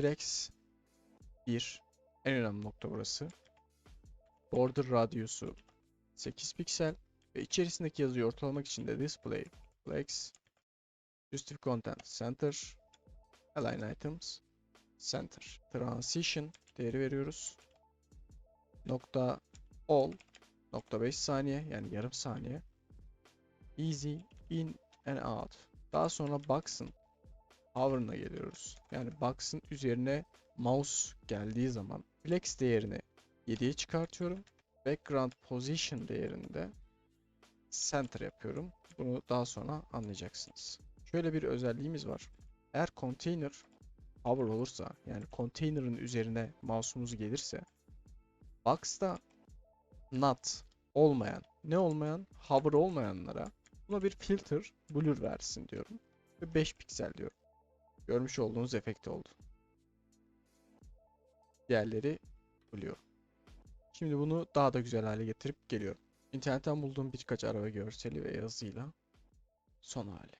Flex 1. En önemli nokta burası. Border radiusu 8 piksel ve içerisindeki yazıyı ortalamak için de display flex Positive content center align items center transition değeri veriyoruz. Nokta all nokta 5 saniye yani yarım saniye. Easy in and out. Daha sonra box'ın hover'ına geliyoruz. Yani box'ın üzerine mouse geldiği zaman flex değerini 7'ye çıkartıyorum. Background position değerinde center yapıyorum. Bunu daha sonra anlayacaksınız. Şöyle bir özelliğimiz var. Eğer container hover olursa yani container'ın üzerine mouse'umuz gelirse box'ta not olmayan ne olmayan hover olmayanlara buna bir filter blur versin diyorum ve 5 piksel diyorum. Görmüş olduğunuz efekt oldu. Diğerleri blue. Şimdi bunu daha da güzel hale getirip geliyorum. İnternetten bulduğum birkaç araba görseli ve yazıyla son hali.